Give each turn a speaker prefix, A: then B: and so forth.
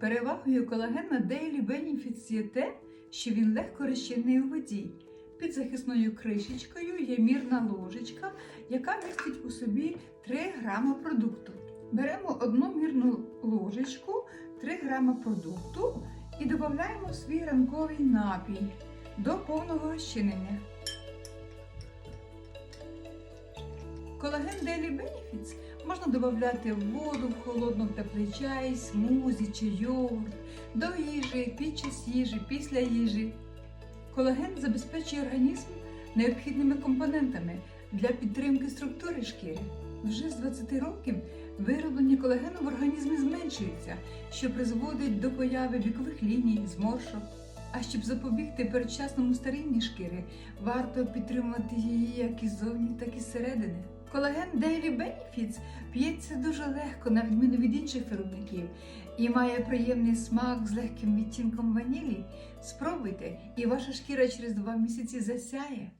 A: Перевагою колагена Daily Benefits є те, що він легко розчинний у воді. Під захисною кришечкою є мірна ложечка, яка містить у собі 3 грама продукту. Беремо одну мірну ложечку, 3 грама продукту і додаємо свій ранковий напій до повного розчинення. Колаген Daily Benefits можна додати в воду, в холодну теплий чай, смузі чи йогурт, до їжі, під час їжі, після їжі. Колаген забезпечує організм необхідними компонентами для підтримки структури шкіри. Вже з 20 років вироблення колагену в організмі зменшується, що призводить до появи вікових ліній, зморшок. А щоб запобігти передчасному старінні шкіри, варто підтримувати її як іззовні, так і зсередини. Колаген Daily Benefits п'ється дуже легко, на відміну від інших виробників, і має приємний смак з легким відтінком ванілі. Спробуйте, і ваша шкіра через два місяці засяє.